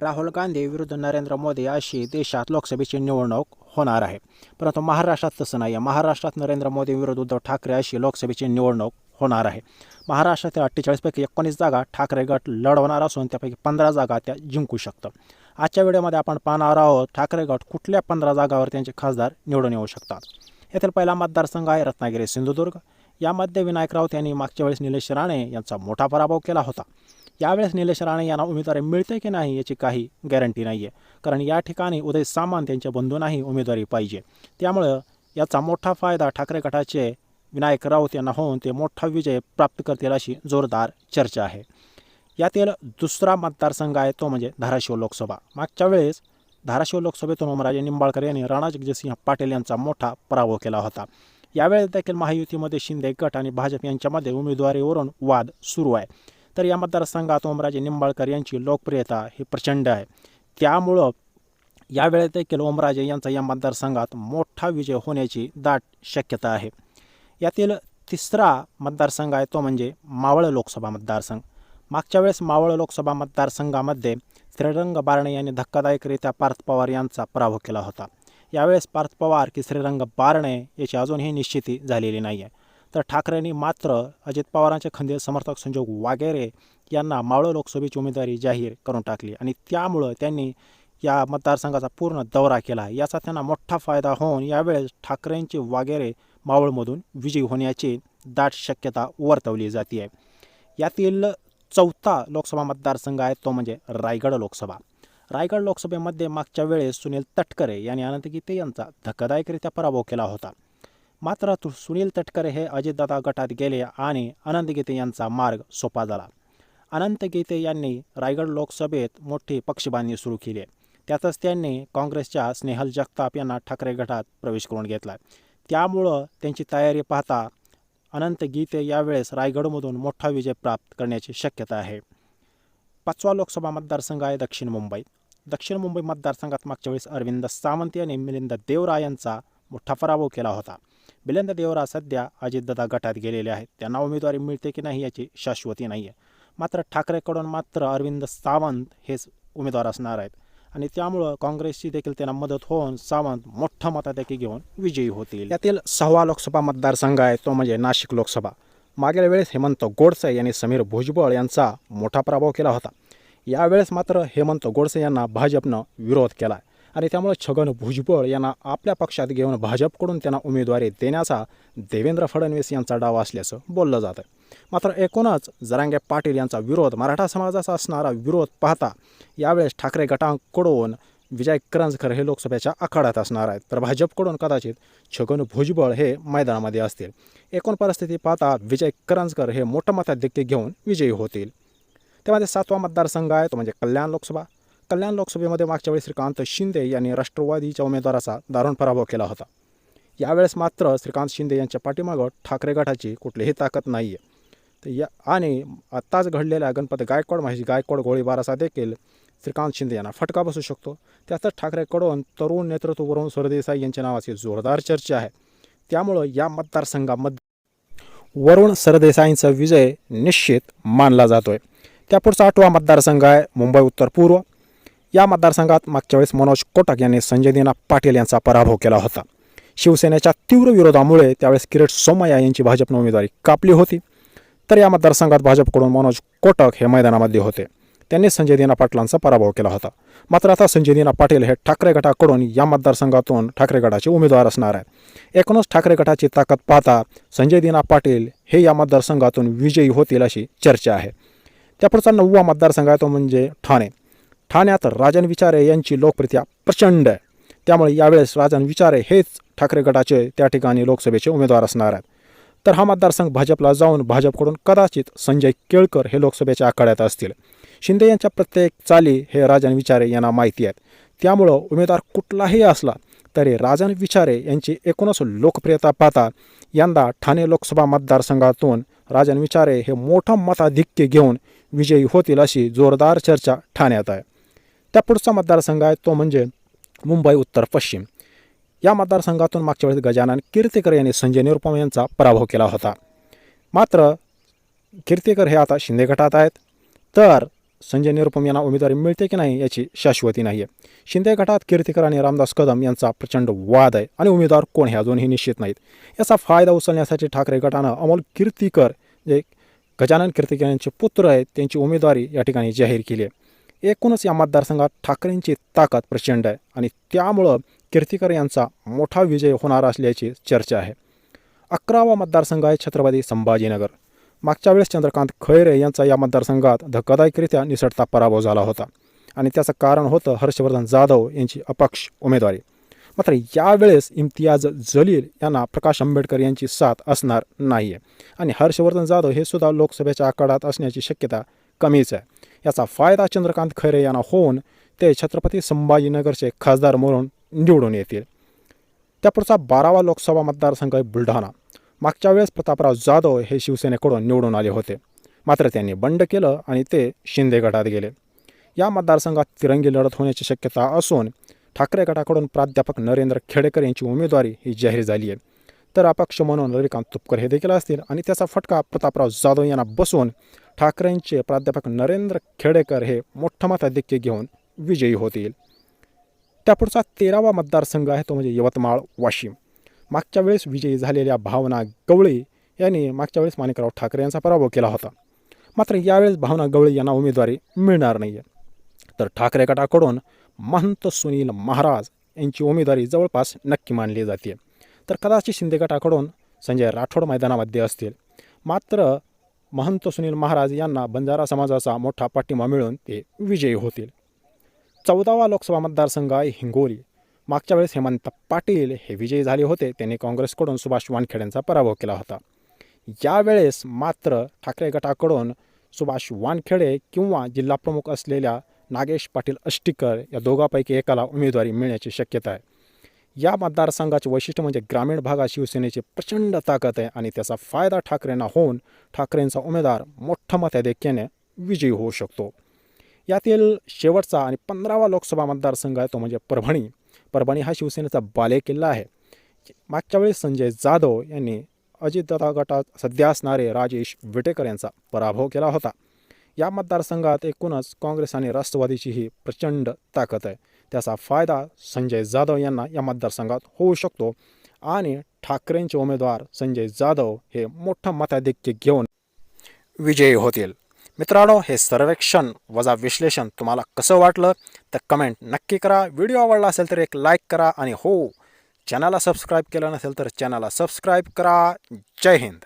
राहुल गांधी विरुद्ध नरेंद्र मोदी अशी देशात लोकसभेची निवडणूक होणार आहे. परंतु महाराष्ट्रात तसं नाही आहे. महाराष्ट्रात नरेंद्र मोदी विरुद्ध उद्धव ठाकरे अशी लोकसभेची निवडणूक होणार आहे. महाराष्ट्रातील अठ्ठेचाळीसपैकी एकोणीस जागा ठाकरे गट लढवणार असून त्यापैकी पंधरा जागा त्या जिंकू शकतं आजच्या व्हिडिओमध्ये आपण पाहणार आहोत ठाकरे गट कुठल्या पंधरा जागावर त्यांचे खासदार निवडून येऊ शकतात. येथील पहिला मतदारसंघ आहे रत्नागिरी सिंधुदुर्ग. यामध्ये विनायक राऊत यांनी मागच्या वेळेस निलेश राणे यांचा मोठा पराभव केला होता. यावेळेस निलेश राणे यांना उमेदवारी मिळते की नाही याची काही गॅरंटी नाही आहे कारण या ठिकाणी उदय सामंत यांच्या बंधूंनाही उमेदवारी पाहिजे. त्यामुळं याचा मोठा फायदा ठाकरे गटाचे विनायक राऊत यांना होऊन ते मोठा विजय प्राप्त करतील अशी जोरदार चर्चा आहे. यातील दुसरा मतदारसंघ आहे तो म्हणजे धाराशिव लोकसभा. मागच्या वेळेस धाराशिव लोकसभेतून उमराजे निंबाळकर यांनी राणा जगजितसिंह पाटील यांचा मोठा पराभव केला होता. यावेळेस देखील महायुतीमध्ये शिंदे गट आणि भाजप यांच्यामध्ये उमेदवारीवरून वाद सुरू आहे. तर या मतदारसंघात ओमराजे निंबाळकर यांची लोकप्रियता ही प्रचंड आहे. त्यामुळं यावेळी देखील ओमराजे यांचा या मतदारसंघात मोठा विजय होण्याची दाट शक्यता आहे. यातील तिसरा मतदारसंघ आहे तो म्हणजे मावळ लोकसभा मतदारसंघ. मागच्या वेळेस मावळ लोकसभा मतदारसंघामध्ये श्रीरंग बारणे यांनी धक्कादायकरित्या पार्थ पवार यांचा पराभव केला होता. यावेळेस पार्थ पवार की श्रीरंग बारणे याची अजूनही निश्चिती झालेली नाही आहे तर ठाकरेंनी मात्र अजित पवारांचे खंदे समर्थक संजोग वागेरे यांना मावळ लोकसभेची उमेदवारी जाहीर करून टाकली आणि त्यामुळं त्यांनी या मतदारसंघाचा पूर्ण दौरा केला. याचा त्यांना मोठा फायदा होऊन यावेळेस ठाकरेंचे वागेरे मावळमधून विजयी होण्याची दाट शक्यता वर्तवली जाते आहे यातील चौथा लोकसभा मतदारसंघ आहे तो म्हणजे रायगड लोकसभा. रायगड लोकसभेमध्ये मागच्या वेळेस सुनील तटकरे यांनी अनंत गीते यांचा धक्कादायकरित्या पराभव केला होता. मात्र तु- सुनील तटकरे हे अजितदादा गटात गेले आणि अनंत गीते यांचा मार्ग सोपा झाला. अनंत गीते यांनी रायगड लोकसभेत मोठी पक्षबांधणी सुरू केली. त्यातच त्यांनी काँग्रेसच्या स्नेहल जगताप यांना ठाकरे गटात प्रवेश करून घेतला. त्यामुळं त्यांची तयारी पाहता अनंत गीते यावेळेस रायगडमधून मोठा विजय प्राप्त करण्याची शक्यता आहे. पाचवा लोकसभा मतदारसंघ आहे दक्षिण मुंबई. दक्षिण मुंबई मतदारसंघात मागच्या वेळेस अरविंद सावंत यांनी मिलिंद देवरा यांचा मोठा पराभव केला होता. मिलिंद देवरा सध्या अजितदादा गटात गेलेले आहेत. त्यांना उमेदवारी मिळते की नाही याची शाश्वती नाही आहे मात्र ठाकरेकडून मात्र अरविंद सावंत हेच उमेदवार असणार आहेत. आणि त्यामुळं काँग्रेसची देखील त्यांना मदत होऊन सावंत मोठा मताधिक्य घेऊन विजयी होतील. यातील सहावा लोकसभा मतदारसंघ आहे तो म्हणजे नाशिक लोकसभा. मागील वेळेस हेमंत गोडसे यांनी समीर भुजबळ यांचा मोठा पराभव केला होता. यावेळेस मात्र हेमंत गोडसे यांना भाजपनं विरोध केला आहे आणि त्यामुळे छगन भुजबळ यांना आपल्या पक्षात घेऊन भाजपकडून त्यांना उमेदवारी देण्याचा देवेंद्र फडणवीस यांचा डाव असल्याचं बोललं जातं मात्र एकूणच जरांगे पाटील यांचा विरोध मराठा समाजाचा असणारा विरोध पाहता यावेळेस ठाकरे गटांकडून विजय करंजकर हे लोकसभेच्या आखाड्यात असणार आहेत. तर भाजपकडून कदाचित छगन भुजबळ हे मैदानामध्ये असतील. एकूण परिस्थिती पाहता विजय करंजकर हे मोठं मताधिक्य घेऊन विजयी होतील. त्यामध्ये सातवा मतदारसंघ आहे तो म्हणजे कल्याण लोकसभा. कल्याण लोकसभेमध्ये मागच्या वेळी श्रीकांत शिंदे यांनी राष्ट्रवादीच्या उमेदवाराचा दारुण पराभव केला होता. यावेळेस मात्र श्रीकांत शिंदे यांच्या पाठीमागं ठाकरे गटाची कुठलीही ताकद नाही आहे तर या आणि आत्ताच घडलेल्या गणपती गायकवाड माहिती गायकवाड गोळीबाराचा देखील श्रीकांत शिंदे यांना फटका बसू शकतो. त्यातच ठाकरेकडून तरुण नेतृत्व वरून सरदेसाई यांच्या नावाची जोरदार चर्चा आहे. त्यामुळं या मतदारसंघामध्ये वरुण सरदेसाईंचा विजय निश्चित मानला जातोय. त्यापुढचा आठवा मतदारसंघ आहे मुंबई उत्तर पूर्व. या मतदारसंघात मागच्या वेळेस मनोज कोटक यांनी संजय दिना पाटील यांचा पराभव केला होता. शिवसेनेच्या तीव्र विरोधामुळे त्यावेळेस किरीट सोमय्या यांची भाजपनं उमेदवारी कापली होती. तर या मतदारसंघात भाजपकडून मनोज कोटक हे मैदानामध्ये होते. त्यांनी संजय दिना पाटलांचा पराभव केला होता. मात्र आता संजय दिना पाटील हे ठाकरे गटाकडून या मतदारसंघातून ठाकरे गटाचे उमेदवार असणार आहेत. एकूणच ठाकरे गटाची ताकद पाहता संजय दिना पाटील हे या मतदारसंघातून विजयी होतील अशी चर्चा आहे. त्यापुढचा नववा मतदारसंघ आहे तो म्हणजे ठाणे. ठाण्यात राजन विचारे यांची लोकप्रियता प्रचंड आहे. त्यामुळे यावेळेस राजन विचारे हेच ठाकरे गटाचे त्या ठिकाणी लोकसभेचे उमेदवार असणार आहेत. तर हा मतदारसंघ भाजपला जाऊन भाजपकडून कदाचित संजय केळकर हे लोकसभेच्या आखाड्यात असतील. शिंदे यांच्या प्रत्येक चाली हे राजन विचारे यांना माहिती आहेत. त्यामुळं उमेदवार कुठलाही असला तरी राजन विचारे यांची एकूणच लोकप्रियता पाहता यंदा ठाणे लोकसभा मतदारसंघातून राजन विचारे हे मोठं मताधिक्य घेऊन विजयी होतील अशी जोरदार चर्चा ठाण्यात आहे. त्या पुढचा मतदारसंघ आहे तो म्हणजे मुंबई उत्तर पश्चिम. या मतदारसंघातून मागच्या वेळेस गजानन कीर्तीकर यांनी संजय निरुपम यांचा पराभव केला होता. मात्र कीर्तीकर हे आता शिंदे गटात आहेत. तर संजय निरुपम यांना उमेदवारी मिळते की नाही याची शाश्वती नाही आहे शिंदे गटात कीर्तिकर आणि रामदास कदम यांचा प्रचंड वाद आहे आणि उमेदवार कोण हे अजूनही निश्चित नाहीत. याचा फायदा उचलण्यासाठी ठाकरे गटानं अमोल कीर्तिकर जे गजानन कीर्तिकर यांचे पुत्र आहेत त्यांची उमेदवारी या ठिकाणी जाहीर केली आहे. एकूणच या मतदारसंघात ठाकरेंची ताकद प्रचंड आहे आणि त्यामुळं कीर्तिकर यांचा मोठा विजय होणार असल्याची चर्चा आहे. अकरावा मतदारसंघ आहे छत्रपती संभाजीनगर. मागच्या वेळेस चंद्रकांत खैरे यांचा या मतदारसंघात धक्कादायकरित्या निसटता पराभव झाला होता आणि त्याचं कारण होतं हर्षवर्धन जाधव यांची अपक्ष उमेदवारी. मात्र यावेळेस इम्तियाज जलील यांना प्रकाश आंबेडकर यांची साथ असणार नाही आहे आणि हर्षवर्धन जाधव हे सुद्धा लोकसभेच्या आखाड्यात असण्याची शक्यता कमीच आहे. याचा फायदा चंद्रकांत खैरे यांना होऊन ते छत्रपती संभाजीनगरचे खासदार म्हणून निवडून येतील. त्यापुढचा बारावा लोकसभा मतदारसंघ आहे बुलढाणा. मागच्या वेळेस प्रतापराव जाधव हे शिवसेनेकडून निवडून आले होते. मात्र त्यांनी बंड केलं आणि ते शिंदे गटात गेले. या मतदारसंघात तिरंगी लढत होण्याची शक्यता असून ठाकरे गटाकडून प्राध्यापक नरेंद्र खेडेकर यांची उमेदवारी ही जाहीर झाली आहे. तर अपक्ष म्हणून रविकांत तुपकर हे देखील असतील आणि त्याचा फटका प्रतापराव जाधव यांना बसून ठाकरेंचे प्राध्यापक नरेंद्र खेडेकर हे मोठं मताधिक्य घेऊन विजयी होतील. त्यापुढचा तेरावा मतदारसंघ आहे तो म्हणजे यवतमाळ वाशिम. मागच्या वेळेस विजयी झालेल्या भावना गवळी यांनी मागच्या वेळेस माणिकराव ठाकरे यांचा पराभव केला होता. मात्र यावेळेस भावना गवळी यांना उमेदवारी मिळणार नाही आहे तर ठाकरे गटाकडून महंत सुनील महाराज यांची उमेदवारी जवळपास नक्की मानली जाते. तर कदाचित शिंदे गटाकडून संजय राठोड मैदानामध्ये असतील. मात्र महंत सुनील महाराज यांना बंजारा समाजाचा मोठा पाठिंबा मिळून ते विजयी होतील. चौदावा लोकसभा मतदारसंघ आहे हिंगोली. मागच्या वेळेस हेमंत पाटील हे विजयी झाले होते त्यांनी काँग्रेसकडून सुभाष वानखेड्यांचा पराभव केला होता. यावेळेस मात्र ठाकरे गटाकडून सुभाष वानखेडे किंवा जिल्हाप्रमुख असलेल्या नागेश पाटील अष्टीकर या दोघांपैकी एकाला उमेदवारी मिळण्याची शक्यता आहे. या मतदारसंघाचे वैशिष्ट्य म्हणजे ग्रामीण भागात शिवसेनेची प्रचंड ताकद आहे आणि त्याचा फायदा ठाकरेंना होऊन ठाकरेंचा उमेदवार मोठ्या मताधिक्याने विजयी होऊ शकतो. यातील शेवटचा आणि पंधरावा लोकसभा मतदारसंघ आहे तो म्हणजे परभणी. परभणी हा शिवसेनेचा बालेकिल्ला आहे. मागच्या वेळेस संजय जाधव यांनी अजितदादा गटात सध्या असणारे राजेश विटेकर यांचा पराभव केला होता. या मतदारसंघात एकूणच काँग्रेस आणि राष्ट्रवादीची ही प्रचंड ताकद आहे. त्याचा फायदा संजय जाधव यांना या मतदारसंघात होऊ शकतो. आणि ठाकरेंचे उमेदवार संजय जाधव हे मोठं मताधिक्य घेऊन विजयी होतील. मित्रांनो हे सर्वेक्षण वजा विश्लेषण तुम्हाला कसं वाटलं? तर कमेंट नक्की करा. व्हिडिओ आवडला असेल तर एक लाईक करा. आणि हो चॅनलला सबस्क्राईब केलं नसेल तर चॅनलला सबस्क्राईब करा. जय हिंद.